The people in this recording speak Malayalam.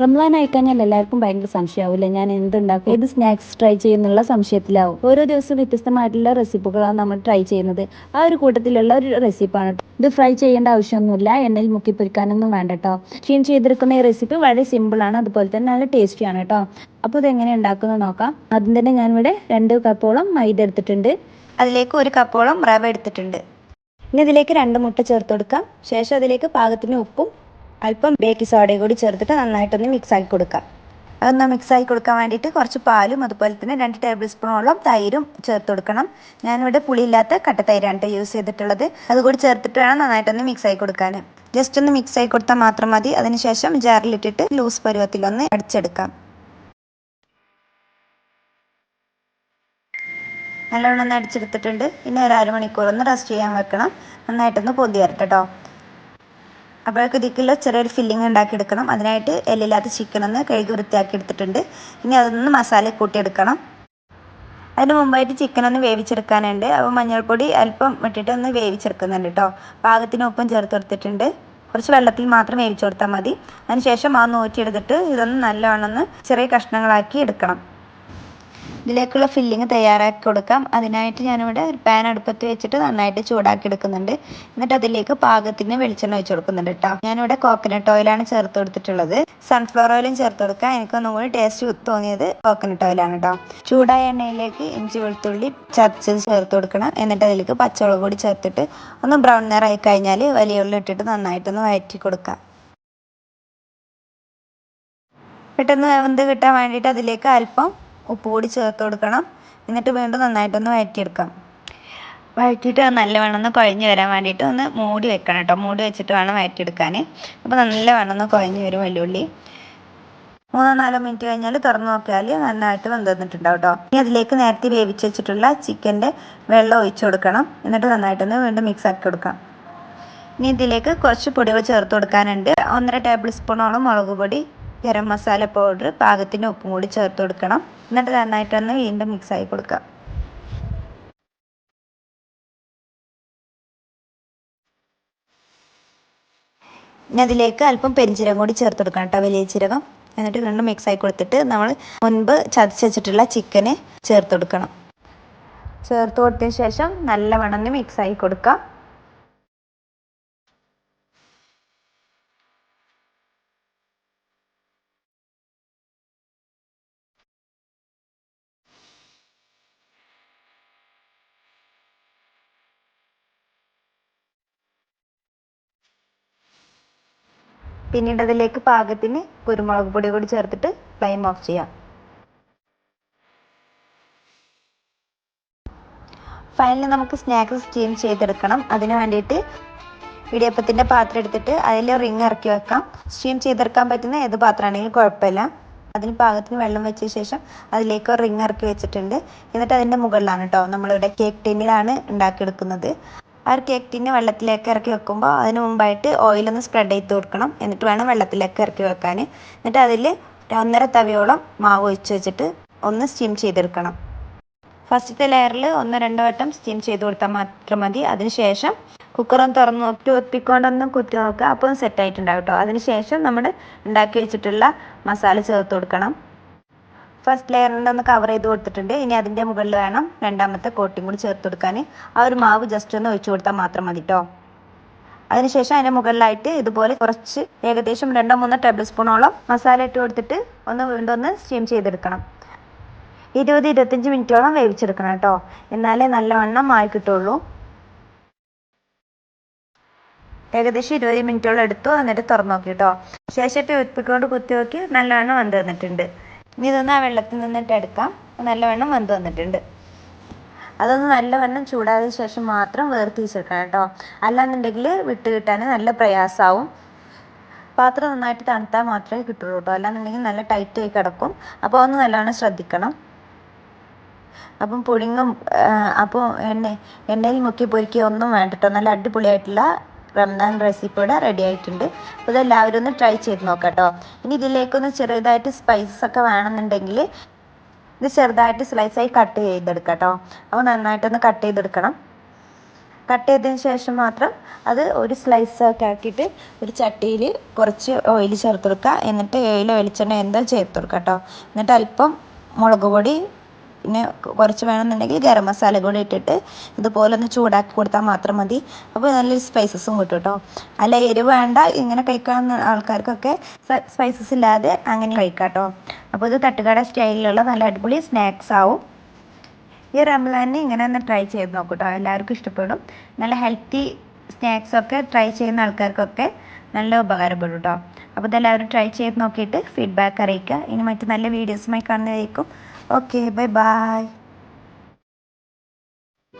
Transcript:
റംസാൻ ആയിക്കഴിഞ്ഞാൽ എല്ലാവർക്കും ഭയങ്കര സംശയമാവില്ല? ഞാൻ എന്തുണ്ടാക്കും? ഏത് സ്നാക്സ് ട്രൈ ചെയ്യുന്നുള്ള സംശയത്തിലാവും. ഓരോ ദിവസവും വ്യത്യസ്തമായിട്ടുള്ള റെസിപ്പികളാണ് നമ്മൾ ട്രൈ ചെയ്യുന്നത്. ആ ഒരു കൂട്ടത്തിലുള്ള ഒരു റെസിപ്പാണ് ഇത് ഫ്രൈ ചെയ്യേണ്ട ആവശ്യമൊന്നുമില്ല. എണ്ണയിൽ മുക്കി പൊരിക്കാനൊന്നും വേണ്ട കേട്ടോ സ്റ്റീം ചെയ്തെടുക്കുന്ന ഈ റെസിപ്പി വളരെ സിമ്പിളാണ് അതുപോലെ തന്നെ നല്ല ടേസ്റ്റിയാണ് കേട്ടോ അപ്പോൾ ഇത് എങ്ങനെ ഉണ്ടാക്കുന്നത് നോക്കാം. ആദ്യം തന്നെ ഞാനിവിടെ രണ്ട് കപ്പോളം മൈദ എടുത്തിട്ടുണ്ട്. അതിലേക്ക് ഒരു കപ്പോളം റവ എടുത്തിട്ടുണ്ട്. ഇനി ഇതിലേക്ക് രണ്ട് മുട്ട ചേർത്ത് കൊടുക്കാം. ശേഷം അതിലേക്ക് പാകത്തിന് ഉപ്പും അല്പം ബേക്കിംഗ് സോഡയും കൂടി ചേർത്തിട്ട് നന്നായിട്ടൊന്ന് മിക്സ് ആക്കി കൊടുക്കാം. അതൊന്ന് ആക്കി കൊടുക്കാൻ വേണ്ടിയിട്ട് കുറച്ച് പാലും അതുപോലെ തന്നെ രണ്ട് ടേബിൾ സ്പൂണോളം തൈരും ചേർത്ത് കൊടുക്കണം. ഞാനിവിടെ പുളിയില്ലാത്ത കട്ട തൈരാണ് കേട്ടോ യൂസ് ചെയ്തിട്ടുള്ളത്. അതുകൂടി ചേർത്തിട്ട് വേണം നന്നായിട്ടൊന്ന് മിക്സ് ആക്കി കൊടുക്കാൻ. ജസ്റ്റ് ഒന്ന് മിക്സ് ആക്കി കൊടുത്താൽ മാത്രം മതി. അതിനുശേഷം ജാറിലിട്ടിട്ട് ലൂസ് പരുവത്തിലൊന്ന് അടിച്ചെടുക്കാം. നല്ലോണം ഒന്ന് അടിച്ചെടുത്തിട്ടുണ്ട്. ഇനി ഒരു അരമണിക്കൂർ ഒന്ന് റെസ്റ്റ് ചെയ്യാൻ വെക്കണം. നന്നായിട്ടൊന്ന് പൊന്തി വരട്ടെ കേട്ടോ അപ്പോഴേക്ക് ഇതിക്കുള്ള ചെറിയൊരു ഫില്ലിംഗ് ഉണ്ടാക്കിയെടുക്കണം. അതിനായിട്ട് എല്ലില്ലാത്ത ചിക്കൻ ഒന്ന് കഴുകി വൃത്തിയാക്കി എടുത്തിട്ടുണ്ട്. ഇനി അതൊന്ന് മസാല കൂട്ടിയെടുക്കണം. അതിന് മുമ്പായിട്ട് ചിക്കൻ ഒന്ന് വേവിച്ചെടുക്കാനുണ്ട്. അപ്പോൾ മഞ്ഞൾപ്പൊടി അല്പം ഇട്ടിട്ട് ഒന്ന് വേവിച്ചെടുക്കുന്നുണ്ട് കേട്ടോ പാകത്തിന് ഉപ്പും ചേർത്ത് കൊടുത്തിട്ടുണ്ട്. കുറച്ച് വെള്ളത്തിൽ മാത്രം വേവിച്ചു കൊടുത്താൽ മതി. അതിനുശേഷം ആ നൂറ്റിയെടുത്തിട്ട് ഇതൊന്ന് നല്ലവണ്ണം ചെറിയ കഷ്ണങ്ങളാക്കി എടുക്കണം. ഇതിലേക്കുള്ള ഫില്ലിങ് തയ്യാറാക്കി കൊടുക്കാം. അതിനായിട്ട് ഞാനിവിടെ ഒരു പാൻ അടുപ്പത്ത് വെച്ചിട്ട് നന്നായിട്ട് ചൂടാക്കി എടുക്കുന്നുണ്ട്. എന്നിട്ട് അതിലേക്ക് പാകത്തിന് വെളിച്ചെണ്ണ ഒഴിച്ച് കൊടുക്കുന്നുണ്ട് കേട്ടോ ഞാനിവിടെ കോക്കനട്ട് ഓയിലാണ് ചേർത്ത് കൊടുത്തിട്ടുള്ളത്. സൺഫ്ലവർ ഓയിലും ചേർത്ത് കൊടുക്കാം. എനിക്കൊന്നും കൂടി ടേസ്റ്റ് തോന്നിയത് കോക്കനട്ട് ഓയിലാണ് കേട്ടോ ചൂടായ എണ്ണയിലേക്ക് ഇഞ്ചി വെളുത്തുള്ളി ചതച്ചത് ചേർത്ത് കൊടുക്കണം. എന്നിട്ട് അതിലേക്ക് പച്ചമുളക് കൂടി ചേർത്തിട്ട് ഒന്ന് ബ്രൗൺ നിറമായി കഴിഞ്ഞാൽ വലിയ ഉള്ളി ഇട്ടിട്ട് നന്നായിട്ടൊന്ന് വഴറ്റി കൊടുക്കാം. പെട്ടെന്ന് വെന്ത് കിട്ടാൻ വേണ്ടിയിട്ട് അതിലേക്ക് അല്പം ഉപ്പ് കൂടി ചേർത്ത് കൊടുക്കണം. എന്നിട്ട് വീണ്ടും നന്നായിട്ടൊന്ന് വഴറ്റിയെടുക്കാം. വഴറ്റിയിട്ട് നല്ലവണ്ണം ഒന്ന് കുഴഞ്ഞ് വരാൻ വേണ്ടിയിട്ട് ഒന്ന് മൂടി വെക്കണം കേട്ടോ. മൂടി വെച്ചിട്ട് വേണം വഴറ്റിയെടുക്കാൻ അപ്പോൾ നല്ലവണ്ണം ഒന്ന് കുഴഞ്ഞ് വരും വെല്ലുള്ളി മൂന്നോ നാലോ മിനിറ്റ് കഴിഞ്ഞാൽ തുറന്നു നോക്കിയാൽ നന്നായിട്ട് വെന്ത് വന്നിട്ടുണ്ടാവും കേട്ടോ. ഇനി അതിലേക്ക് നേരത്തെ വേവിച്ച് വെച്ചിട്ടുള്ള ചിക്കന്റെ വെള്ളം ഒഴിച്ചു കൊടുക്കണം. എന്നിട്ട് നന്നായിട്ടൊന്ന് വീണ്ടും മിക്സ് ആക്കി കൊടുക്കാം. ഇനി ഇതിലേക്ക് കുറച്ച് പൊടികൾ ചേർത്ത് കൊടുക്കാനുണ്ട്. ഒന്നര ടേബിൾ സ്പൂണോളം മുളക് പൊടി ഗരം മസാല പൗഡർ പാകത്തിന് ഉപ്പും കൂടി ചേർത്ത് കൊടുക്കണം. എന്നിട്ട് നന്നായിട്ടൊന്ന് വീണ്ടും മിക്സ് കൊടുക്കുക. ഇനി അതിലേക്ക് അല്പം പെരിഞ്ചീരകം കൂടി ചേർത്ത് കൊടുക്കണം കേട്ടോ വലിയ ജീരകം. എന്നിട്ട് വീണ്ടും മിക്സ് ആയി കൊടുത്തിട്ട് നമ്മൾ മുൻപ് ചതച്ച് വെച്ചിട്ടുള്ള ചിക്കന് ചേർത്ത് കൊടുക്കണം. ചേർത്ത് കൊടുത്തതിന് ശേഷം നല്ലവണ്ണം മിക്സ് ആക്കി പിന്നീട് അതിലേക്ക് പാകത്തിന് കുരുമുളക് പൊടി കൂടി ചേർത്തിട്ട് ഫ്ലെയിം ഓഫ് ചെയ്യാം. ഫൈനലി നമുക്ക് സ്നാക്സ് സ്റ്റീം ചെയ്തെടുക്കണം. അതിന് വേണ്ടിയിട്ട് ഇടിയപ്പത്തിന്റെ പാത്രം എടുത്തിട്ട് അതിൽ റിങ് ഇറക്കി വെക്കാം. സ്റ്റീം ചെയ്തെടുക്കാൻ പറ്റുന്ന ഏത് പാത്രമാണെങ്കിലും കുഴപ്പമില്ല. അതിന് പാകത്തിന് വെള്ളം വെച്ച ശേഷം അതിലേക്ക് റിങ് ഇറക്കി വെച്ചിട്ടുണ്ട്. എന്നിട്ട് അതിന്റെ മുകളിലാണ് കേട്ടോ നമ്മളിവിടെ കേക്ക് ടിന്നിലാണ് ഉണ്ടാക്കിയെടുക്കുന്നത്. ആ ഒരു കേക്ക് ടിന്ന് വെള്ളത്തിലേക്ക് ഇറക്കി വെക്കുമ്പോൾ അതിന് മുമ്പായിട്ട് ഓയിലൊന്ന് സ്പ്രെഡ് ചെയ്ത് കൊടുക്കണം. എന്നിട്ട് വേണം വെള്ളത്തിലേക്ക് ഇറക്കി വെക്കാൻ. എന്നിട്ട് അതിൽ ഒന്നര തവിയോളം മാവ് ഒഴിച്ച് വെച്ചിട്ട് ഒന്ന് സ്റ്റീം ചെയ്തെടുക്കണം. ഫസ്റ്റത്തെ ലെയറിൽ ഒന്ന് രണ്ടോ വട്ടം സ്റ്റീം ചെയ്ത് കൊടുത്താൽ മാത്രം മതി. അതിനുശേഷം കുക്കറൊന്ന് തുറന്ന് നോക്കി ഒത്തിക്കൊണ്ടൊന്ന് കുത്തി നോക്കുക. അപ്പോൾ സെറ്റ് ആയിട്ടുണ്ടാവും കേട്ടോ അതിനുശേഷം നമ്മൾ ഉണ്ടാക്കി വെച്ചിട്ടുള്ള മസാല ചേർത്ത് കൊടുക്കണം. ഫസ്റ്റ് ലെയറിന്റെ ഒന്ന് കവർ ചെയ്ത് കൊടുത്തിട്ടുണ്ട്. ഇനി അതിന്റെ മുകളിൽ വേണം രണ്ടാമത്തെ കോട്ടിംഗ് കൂടി ചേർത്ത് കൊടുക്കാൻ ആ ഒരു മാവ് ജസ്റ്റ് ഒന്ന് ഒഴിച്ചു കൊടുത്താൽ മാത്രം മതി കേട്ടോ അതിനുശേഷം അതിന്റെ മുകളിലായിട്ട് ഇതുപോലെ കുറച്ച് ഏകദേശം രണ്ടോ മൂന്നോ ടേബിൾ സ്പൂണോളം മസാല ഇട്ട് കൊടുത്തിട്ട് ഒന്ന് വീണ്ടും ഒന്ന് സ്റ്റീം ചെയ്തെടുക്കണം. ഇരുപത് ഇരുപത്തഞ്ച് മിനിറ്റോളം വേവിച്ചെടുക്കണം കേട്ടോ എന്നാലേ നല്ലവണ്ണം ആയി കിട്ടുള്ളൂ. ഏകദേശം ഇരുപത് മിനിറ്റോളം എടുത്തു എന്നിട്ട് തുറന്നു നോക്കി കേട്ടോ ശേഷം ഉപ്പിക്കൊണ്ട് കുത്തി നോക്കി നല്ലവണ്ണം വെന്ത് വന്നിട്ടുണ്ട് ഇതൊന്ന് ആ വെള്ളത്തിൽ നിന്നിട്ട് എടുക്കാം. നല്ലവണ്ണം വെന്ത് വന്നിട്ടുണ്ട്. അതൊന്ന് നല്ലവണ്ണം ചൂടായതിനു ശേഷം മാത്രം വേർതിരിച്ചെടുക്കണം കേട്ടോ. അല്ലാന്നുണ്ടെങ്കിൽ വിട്ട് കിട്ടാൻ നല്ല പ്രയാസമാവും പാത്രം നന്നായിട്ട് തണുത്താൽ മാത്രമേ കിട്ടുള്ളൂ കേട്ടോ. അല്ലാന്നുണ്ടെങ്കിൽ നല്ല ടൈറ്റ് ആയി കിടക്കും. അപ്പോൾ ഒന്ന് നല്ലവണ്ണം ശ്രദ്ധിക്കണം. അപ്പം പുഴുങ്ങും അപ്പോൾ എണ്ണ എണ്ണയിൽ മുക്കി പൊരിക്കുക ഒന്നും വേണ്ട കേട്ടോ. നല്ല അടിപൊളിയായിട്ടുള്ള റംസാൻ റെസിപ്പി ഇവിടെ റെഡി ആയിട്ടുണ്ട്. അപ്പോൾ ഇതെല്ലാവരും ഒന്ന് ട്രൈ ചെയ്ത് നോക്കാം കേട്ടോ ഇനി ഇതിലേക്കൊന്ന് ചെറുതായിട്ട് സ്പൈസസ് ഒക്കെ വേണമെന്നുണ്ടെങ്കിൽ ഇത് ചെറുതായിട്ട് സ്ലൈസ് ആയി കട്ട് ചെയ്തെടുക്കാം കേട്ടോ അപ്പോൾ നന്നായിട്ടൊന്ന് കട്ട് ചെയ്തെടുക്കണം. കട്ട് ചെയ്തതിന് ശേഷം മാത്രം അത് ഒരു സ്ലൈസ് ഒക്കെ ആക്കിയിട്ട് ഒരു ചട്ടിയിൽ കുറച്ച് ഓയിൽ ചേർത്ത് കൊടുക്കുക എന്നിട്ട് ഓയിൽ വെളിച്ചെണ്ണ എന്താ ചേർത്ത് കൊടുക്കുക കേട്ടോ എന്നിട്ട് അല്പം മുളക് പൊടി പിന്നെ കുറച്ച് വേണമെന്നുണ്ടെങ്കിൽ ഗരം മസാല കൂടി ഇട്ടിട്ട് ഇതുപോലെ ഒന്ന് ചൂടാക്കി കൊടുത്താൽ മാത്രം മതി. അപ്പോൾ നല്ലൊരു സ്പൈസസും കിട്ടും കേട്ടോ അല്ല എരിവ് വേണ്ട ഇങ്ങനെ കഴിക്കാവുന്ന ആൾക്കാർക്കൊക്കെ സ്പൈസസ് ഇല്ലാതെ അങ്ങനെ കഴിക്കാം കേട്ടോ അപ്പോൾ ഇത് തട്ടുകട സ്റ്റൈലിലുള്ള നല്ല അടിപൊളി സ്നാക്സ് ആവും. ഈ റംലാനെ ഇങ്ങനെ ഒന്ന് ട്രൈ ചെയ്ത് നോക്കൂ കേട്ടോ എല്ലാവർക്കും ഇഷ്ടപ്പെടും. നല്ല ഹെൽത്തി സ്നാക്സൊക്കെ ട്രൈ ചെയ്യുന്ന ആൾക്കാർക്കൊക്കെ നല്ല ഉപകാരപ്പെടും കേട്ടോ അപ്പോൾ ഇതെല്ലാവരും ട്രൈ ചെയ്ത് നോക്കിയിട്ട് ഫീഡ്ബാക്ക് അറിയിക്കുക. ഇനി മറ്റു നല്ല വീഡിയോസുമായി കാണുന്നതായിരിക്കും ഓക്കെ ബൈ ബൈ